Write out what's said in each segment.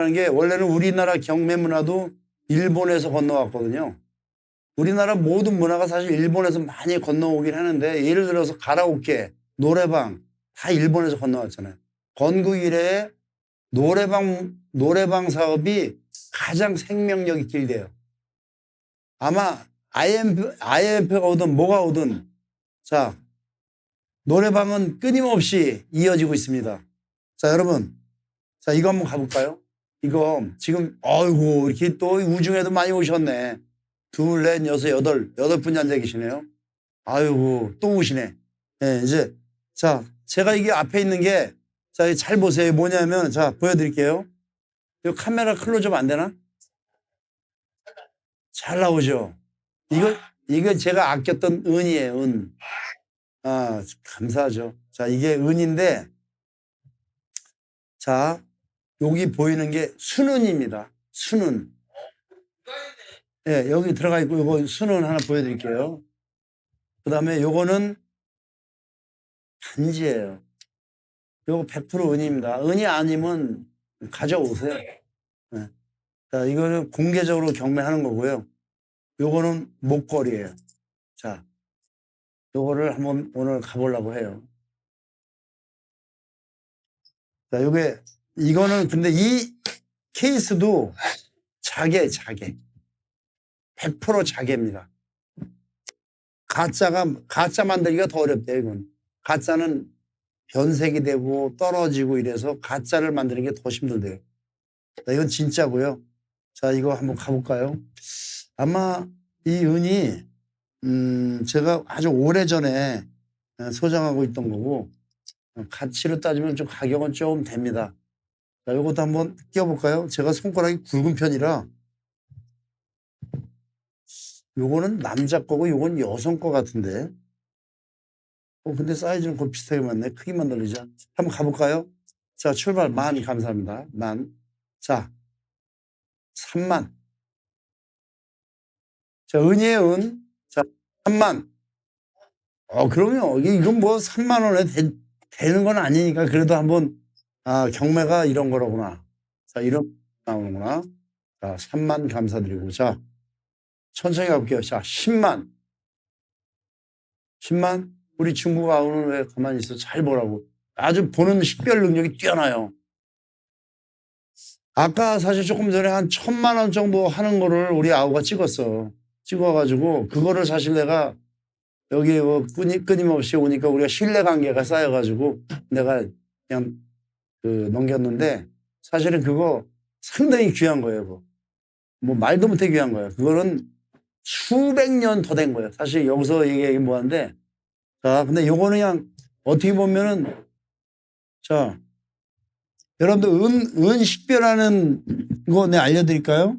하는 게 원래는 우리나라 경매 문화도 일본에서 건너왔거든요. 우리나라 모든 문화가 사실 일본에서 많이 건너오긴 하는데 예를 들어서 가라오케, 노래방 다 일본에서 건너왔잖아요. 건국 이래에 노래방 노래방 사업이 가장 생명력이 길대요. 아마 IMF, IMF가 오든 뭐가 오든 자 노래방은 끊임없이 이어지고 있습니다. 자 여러분 자 이거 한번 가볼까요? 이거 지금 어이구 이렇게 또 우중에도 많이 오셨네. 둘, 넷, 여섯, 여덟 여덟 분이 앉아 계시네요. 아이고 또 오시네. 예, 이제 자 제가 이게 앞에 있는 게 자, 잘 보세요. 뭐냐면, 자, 보여드릴게요. 이 카메라 클로즈업 안 되나? 잘 나오죠? 이거, 이거 제가 아꼈던 은이에요, 은. 아, 감사하죠. 자, 이게 은인데, 자, 여기 보이는 게 순은입니다. 순은. 예, 여기 들어가 있고, 요거 순은 하나 보여드릴게요. 그 다음에 요거는 반지예요. 요거 100% 은입니다. 은이 아니면 가져오세요. 네. 자, 이거는 공개적으로 경매하는 거고요. 요거는 목걸이에요. 자, 요거를 한번 오늘 가보려고 해요. 자, 요게, 이거는 근데 이 케이스도 자개, 자개. 100% 자개입니다. 가짜가, 가짜 만들기가 더 어렵대요, 이건. 가짜는 변색이 되고 떨어지고 이래서 가짜를 만드는 게 더 힘들대요. 자, 이건 진짜고요. 자, 이거 한번 가볼까요? 아마 이 은이 음, 제가 아주 오래 전에 소장하고 있던 거고 가치로 따지면 좀 가격은 조금 됩니다. 자, 이것도 한번 끼워볼까요? 제가 손가락이 굵은 편이라 요거는 남자 거고 요건 여성 거 같은데 어, 근데 사이즈는 거의 비슷하게 맞네. 크기만 다르자. 한번 가볼까요? 자, 출발 만 감사합니다. 만. 자, 3만. 자, 은이에요, 은. 자, 3만. 어. 이게 이건 뭐 3만 원에 되, 되는 건 아니니까 그래도 한번, 아, 경매가 이런 거로구나. 자, 이런, 나오는구나. 자, 3만 감사드리고. 자, 천천히 가볼게요. 자, 10만. 10만. 우리 친구가 오늘 왜 가만히 있어? 잘 보라고. 아주 보는 식별 능력이 뛰어나요. 아까 사실 조금 전에 한 천만 원 정도 하는 거를 우리 아우가 찍었어. 찍어가지고 그거를 사실 내가 여기 뭐 끊임, 끊임없이 오니까 우리가 신뢰 관계가 쌓여가지고 내가 그냥 그 넘겼는데 사실은 그거 상당히 귀한 거예요. 그거. 뭐 말도 못해 귀한 거예요. 그거는 수백 년 더 된 거예요. 사실 여기서 얘기하기 뭐한데 자, 근데 요거는 그냥 어떻게 보면은 자, 여러분들 은, 은 식별하는 거 내가 알려드릴까요?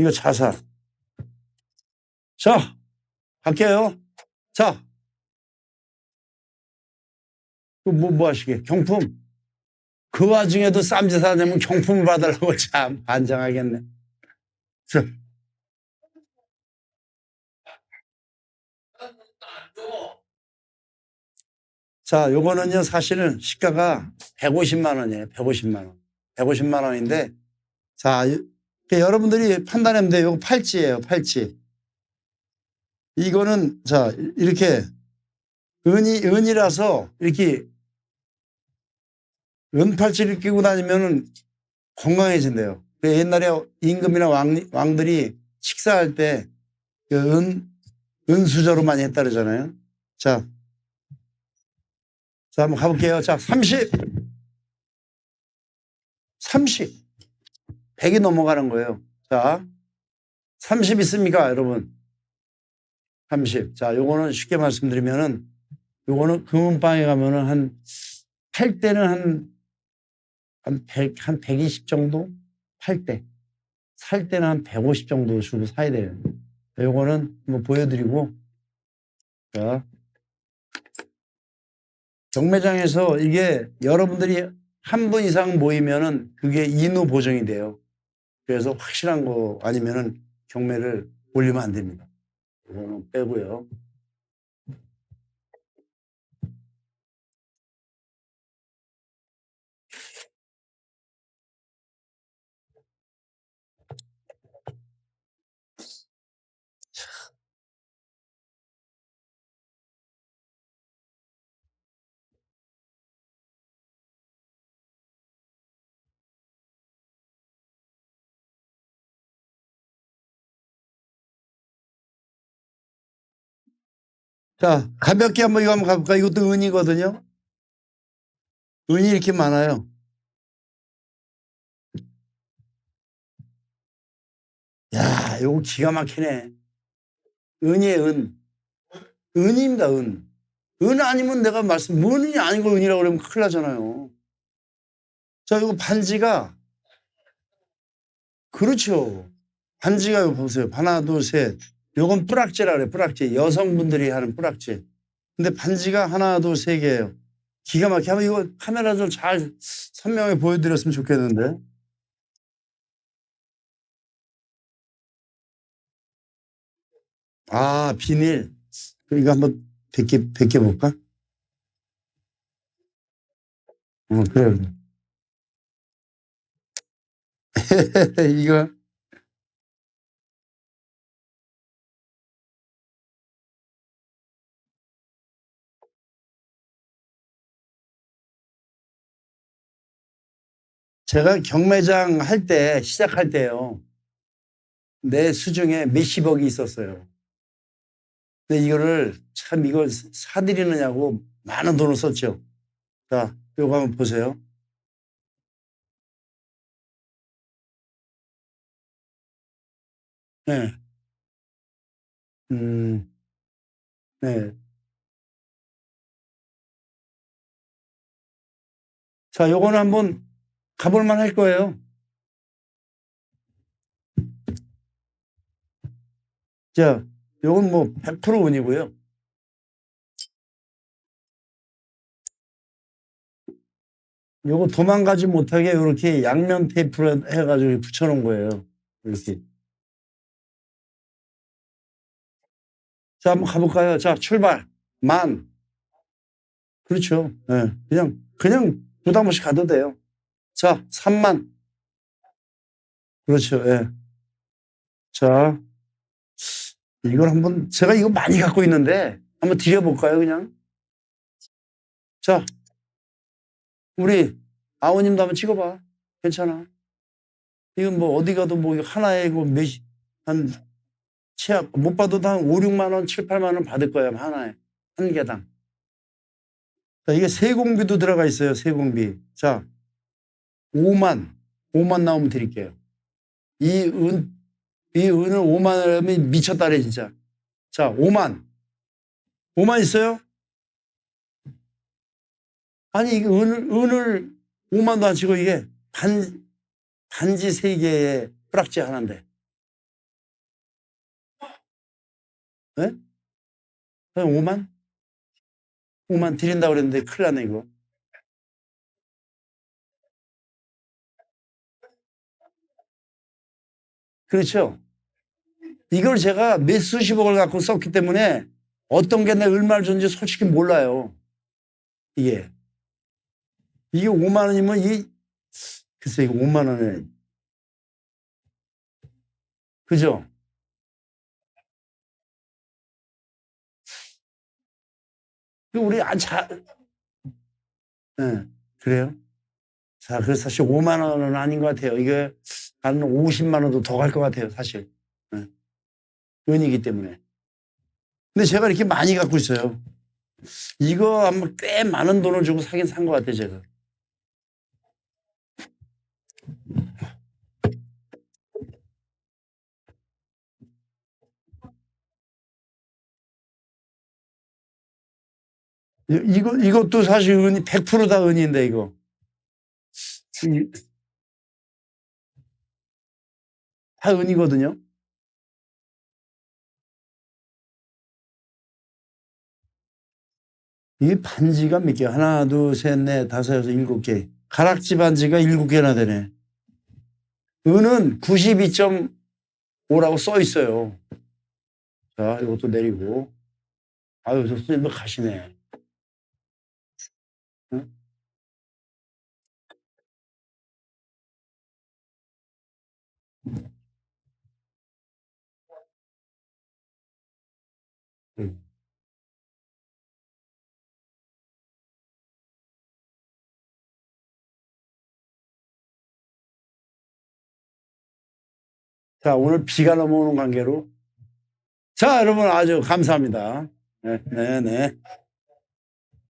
이거 자살. 자, 갈게요. 자, 뭐, 뭐 하시게? 경품. 그 와중에도 쌈짓 하냐면 경품을 받으려고 참 반장하겠네. 자. 자, 요거는요, 사실은 시가가 150만 원이에요. 150만 원. 150만 원인데, 자, 여러분들이 판단하면 돼요. 요거 팔찌예요. 팔찌. 이거는, 자, 이렇게, 은이, 은이라서, 이렇게, 은팔찌를 끼고 다니면 건강해진대요. 그 옛날에 임금이나 왕, 왕들이 식사할 때, 그 은, 은수저로 많이 했다 그러잖아요. 자, 자, 한번 가볼게요. 자, 30. 30. 100이 넘어가는 거예요. 자, 30 있습니까, 여러분? 30. 자, 요거는 쉽게 말씀드리면은, 요거는 금은방에 가면은 한, 팔 때는 한, 한 100, 한 120 정도? 팔 때. 살 때는 한 150 정도 주고 사야 돼요. 요거는 뭐 보여드리고, 자, 경매장에서 이게 여러분들이 한 분 이상 모이면은 그게 인후 보정이 돼요. 그래서 확실한 거 아니면은 경매를 올리면 안 됩니다. 이거는 빼고요. 자, 가볍게 한번 이거 한번 가볼까? 이것도 은이거든요. 은이 이렇게 많아요. 야, 요거 기가 막히네. 은이에요, 은. 은입니다, 은. 은 아니면 내가 말씀, 은이 아닌 걸 은이라고 그러면 큰일 나잖아요. 자, 이거 반지가, 그렇죠. 반지가 이거 보세요. 하나, 둘, 셋. 요건 뿌락지라 그래, 뿌락지. 여성분들이 하는 뿌락지. 근데 반지가 하나, 둘, 세 개예요. 기가 막히게 하면 이거 카메라 좀 잘 선명하게 보여드렸으면 좋겠는데. 아, 비닐. 이거 한번 벗겨, 벗겨볼까? 어, 그래. 그래. 이거. 제가 경매장 할 때, 시작할 때요. 내 수중에 몇십억이 있었어요. 근데 이거를 참 이걸 사드리느냐고 많은 돈을 썼죠. 자, 요거 한번 보세요. 네. 음, 네. 자, 요거는 한번 가볼 만 할 거예요. 자, 요건 뭐 100% 운이고요. 요거 도망가지 못하게 이렇게 양면 테이프로 해가지고 붙여놓은 거예요. 이렇게. 자, 한번 가볼까요? 자, 출발. 만. 그렇죠. 예, 그냥, 그냥 부담 없이 가도 돼요. 자, 3만. 그렇죠. 예. 자, 이걸 한번, 제가 이거 많이 갖고 있는데, 한번 드려볼까요, 그냥? 자, 우리 아버님도 한번 찍어봐. 괜찮아. 이건 뭐 어디 가도 뭐 이거 하나에 그 몇, 한, 최악, 못 받아도 한 5, 6만 원, 7, 8만 원 받을 거야, 하나에. 한 개당. 자, 이게 세공비도 들어가 있어요, 세공비. 자, 5만, 5만 나오면 드릴게요. 이 은, 이 은을 5만을 하면 미쳤다래, 진짜. 자, 5만. 5만 있어요? 아니, 이게 은을, 은을 5만도 안 치고 이게 반, 반지 3개에 뿌락지 하나인데. 네? 5만? 5만 드린다고 그랬는데 큰일 나네, 이거. 그렇죠? 이걸 제가 몇 수십억을 갖고 썼기 때문에 어떤 게 내 얼마를 줬는지 솔직히 몰라요. 이게. 이게 5만 원이면 이, 글쎄, 이거 5만 원에. 그죠? 우리 안 자, 네, 그래요? 자, 그래서 사실 5만 원은 아닌 것 같아요. 이게 한 50만 원도 더 갈 것 같아요, 사실. 네. 은이기 때문에. 근데 제가 이렇게 많이 갖고 있어요. 이거 아마 꽤 많은 돈을 주고 사긴 산 것 같아요, 제가. 이- 이거, 이것도 사실 은이 100%다 은인데, 이거. 이- 다 은이거든요. 이 반지가 몇 개? 하나, 둘, 셋, 넷, 다섯, 여섯, 일곱 개. 가락지 반지가 일곱 개나 되네. 은은 92.5라고 써 있어요. 자, 이것도 내리고. 아유, 저 선생님도 가시네. 응. 자, 오늘 비가 넘어오는 관계로. 자, 여러분 아주 감사합니다. 네, 네, 네.